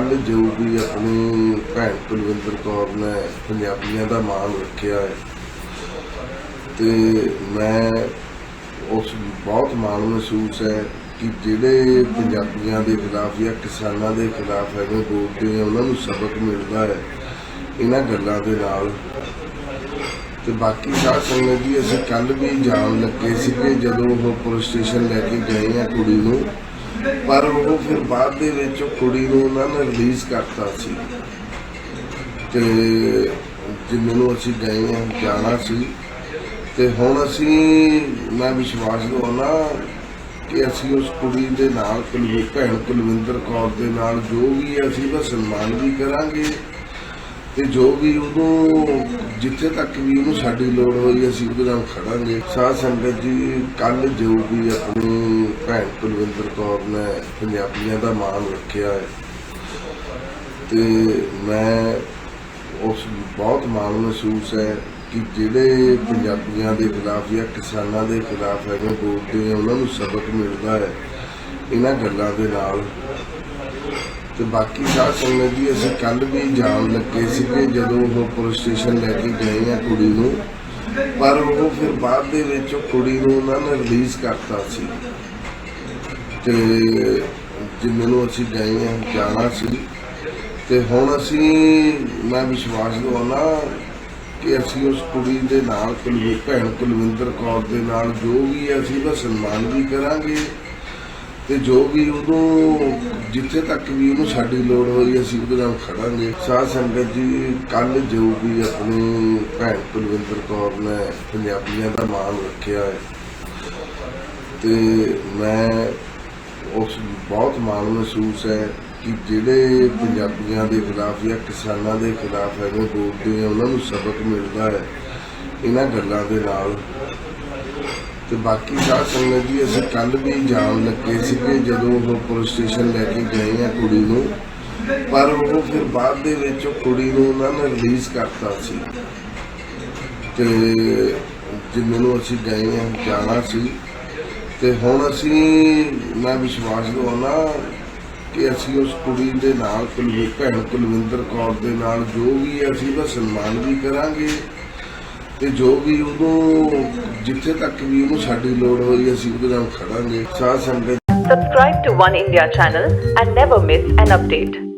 ਕੱਲ ਜੋ ਵੀ ਆਪਣੀ ਭੈਣ ਕੁਲਵਿੰਦਰ ਕੌਰ ਨੇ ਪੰਜਾਬੀਆਂ ਦਾ ਮਾਣ ਰੱਖਿਆ ਹੈ ਤੇ ਮੈਂ ਉਸ ਬਹੁਤ ਮਾਣ ਮਹਿਸੂਸ ਹੈ ਕਿ ਜਿਹੜੇ ਪੰਜਾਬੀਆਂ ਦੇ ਖਿਲਾਫ ਜਾਂ ਕਿਸਾਨਾਂ ਦੇ ਖਿਲਾਫ ਐਵੇਂ ਬੋਲਦੇ ਆ, ਉਹਨਾਂ ਨੂੰ ਸਬਕ ਮਿਲਦਾ ਹੈ ਇਹਨਾਂ ਗੱਲਾਂ ਦੇ ਨਾਲ। ਤੇ ਬਾਕੀ ਸਾਧ ਸੰਗਤ ਜੀ, ਅਸੀਂ ਕੱਲ ਵੀ ਜਾਣ ਲੱਗੇ ਸੀਗੇ ਜਦੋਂ ਉਹ ਪੁਲਿਸ ਸਟੇਸ਼ਨ ਲੈ ਕੇ ਗਏ ਆ ਕੁੜੀ ਨੂੰ। ਪਰ ਉਹ ਫਿਰ ਬਾਅਦ ਦੇ ਵਿੱਚ ਕੁੜੀ ਨੂੰ ਉਹਨਾਂ ਨੇ ਰਿਲੀਜ਼ ਕਰਤਾ ਸੀ। ਤੇ ਜਿੰਨੇ ਨੂੰ ਅਸੀਂ ਗਏ ਆ ਜਾਣਾ ਸੀ। ਤੇ ਹੁਣ ਅਸੀਂ, ਮੈਂ ਵਿਸ਼ਵਾਸ ਦਵਾਉਣਾ ਕਿ ਅਸੀਂ ਉਸ ਕੁੜੀ ਦੇ ਨਾਲ ਕੁਲਵੀ, ਭੈਣ ਕੁਲਵਿੰਦਰ ਕੌਰ ਦੇ ਨਾਲ ਜੋ ਵੀ ਅਸੀਂ ਉਹਦਾ ਸਨਮਾਨ ਵੀ ਕਰਾਂਗੇ। ਤੇ ਜੋ ਵੀ ਉਹਨੂੰ, ਜਿੱਥੇ ਤੱਕ ਵੀ ਉਹਨੂੰ ਸਾਡੀ ਲੋੜ ਹੋਈ, ਅਸੀਂ ਉਹਦੇ ਨਾਲ ਖੜਾਂਗੇ। ਸਾਧ ਸੰਗਤ ਜੀ ਕੱਲ ਜੋ ਵੀ ਆਪਣੀ ਭੈਣ ਕੁਲਵਿੰਦਰ ਕੌਰ ਨੇ ਪੰਜਾਬੀਆਂ ਦਾ ਮਾਣ ਰੱਖਿਆ ਹੈ। ਤੇ ਮੈਂ ਉਸ ਬਹੁਤ ਮਾਣ ਮਹਿਸੂਸ ਹੈ ਕਿ ਜਿਹੜੇ ਪੰਜਾਬੀਆਂ ਦੇ ਖਿਲਾਫ ਜਾਂ ਕਿਸਾਨਾਂ ਦੇ ਖਿਲਾਫ ਐਵੇਂ ਬੋਲਦੇ ਆ ਉਹਨਾਂ ਨੂੰ ਸਬਕ ਮਿਲਦਾ ਹੈ ਇਹਨਾਂ ਗੱਲਾਂ ਦੇ ਨਾਲ। ਤੇ ਬਾਕੀ ਸਾਧ ਸੰਗਤ ਜੀ ਅਸੀਂ ਕੱਲ ਵੀ ਜਾਣ ਲੱਗੇ ਸੀ ਕਿ ਜਦੋਂ ਉਹ ਪੁਲਿਸ ਸਟੇਸ਼ਨ ਲੈ ਕੇ ਗਏ ਆ ਕੁੜੀ ਨੂੰ। ਪਰ ਉਹ ਫਿਰ ਬਾਅਦ ਦੇ ਵਿੱਚ ਕੁੜੀ ਨੂੰ ਉਹਨਾਂ ਨੇ ਰਿਲੀਜ਼ ਕਰਤਾ ਸੀ। ਤੇ ਜਿੰਨੇ ਨੂੰ ਅਸੀਂ ਗਏ ਆ ਜਾਣਾ ਸੀ, ਤੇ ਹੁਣ ਅਸੀਂ, ਮੈਂ ਵਿਸ਼ਵਾਸ ਦਵਾਉਣਾ ਕਿ ਅਸੀਂ ਉਸ ਕੁੜੀ ਦੇ ਨਾਲ ਕੁਲਵੀ, ਭੈਣ ਕੁਲਵਿੰਦਰ ਕੌਰ ਦੇ ਨਾਲ ਜੋ ਵੀ ਅਸੀਂ ਉਹਦਾ ਸਨਮਾਨ ਵੀ ਕਰਾਂਗੇ। ਤੇ ਜੋ ਵੀ ਉਹਨੂੰ, ਜਿੱਥੇ ਤੱਕ ਵੀ ਉਹਨੂੰ ਸਾਡੀ ਲੋੜ ਹੋਈ, ਅਸੀਂ ਉਹਦੇ ਨਾਲ ਖੜਾਂਗੇ। ਸਾਧ ਸੰਗਤ ਜੀ ਕੱਲ ਜੋ ਵੀ ਆਪਣੀ ਭੈਣ ਕੁਲਵਿੰਦਰ ਕੌਰ ਨੇ ਪੰਜਾਬੀਆਂ ਦਾ ਮਾਣ ਰੱਖਿਆ ਹੈ, ਤੇ ਮੈਂ ਉਸ ਬਹੁਤ ਮਾਣ ਮਹਿਸੂਸ ਹੈ ਕਿ ਜਿਹੜੇ ਪੰਜਾਬੀਆਂ ਦੇ ਖਿਲਾਫ ਜਾਂ ਕਿਸਾਨਾਂ ਦੇ ਖਿਲਾਫ ਐਵੇਂ ਬੋਲਦੇ ਆ ਉਹਨਾਂ ਨੂੰ ਸਬਕ ਮਿਲਦਾ ਹੈ ਇਹਨਾਂ ਗੱਲਾਂ ਦੇ ਨਾਲ। ਤੇ ਬਾਕੀ ਸਾਧ ਸੰਗਤ ਜੀ, ਅਸੀਂ ਕੱਲ ਵੀ ਜਾਣ ਲੱਗੇ ਸੀਗੇ ਜਦੋਂ ਉਹ ਪੁਲਿਸ ਸਟੇਸ਼ਨ ਲੈ ਕੇ ਗਏ ਆ ਕੁੜੀ ਨੂੰ। ਪਰ ਉਹ ਫਿਰ ਬਾਅਦ ਦੇ ਵਿੱਚ ਉਹ ਕੁੜੀ ਨੂੰ ਉਹਨਾਂ ਨੇ ਰਿਲੀਜ਼ ਕਰਤਾ ਸੀ। ਤੇ ਜਿੰਨੇ ਨੂੰ ਅਸੀਂ ਗਏ ਆ, ਜਾਣਾ ਸੀ। ਤੇ ਹੁਣ ਅਸੀਂ, ਮੈਂ ਵਿਸ਼ਵਾਸ ਦਵਾਉਣਾ ਕਿ ਅਸੀਂ ਉਸ ਕੁੜੀ ਦੇ ਨਾਲ ਕੁਲਵੀ, ਭੈਣ ਕੁਲਵਿੰਦਰ ਕੌਰ ਦੇ ਨਾਲ ਜੋ ਵੀ ਅਸੀਂ ਉਹਦਾ ਸਨਮਾਨ ਵੀ ਕਰਾਂਗੇ ਤੇ ਜੋ ਵੀ ਉਹਨੂੰ, ਜਿੱਥੇ ਤੱਕ ਵੀ ਉਹਨੂੰ ਸਾਡੀ ਲੋੜ ਹੋਈ, ਅਸੀਂ ਉਹਦੇ ਨਾਲ ਖੜਾਂਗੇ ਸਾਧ ਸੰਗਤ Subscribe to One India channel and never miss an update.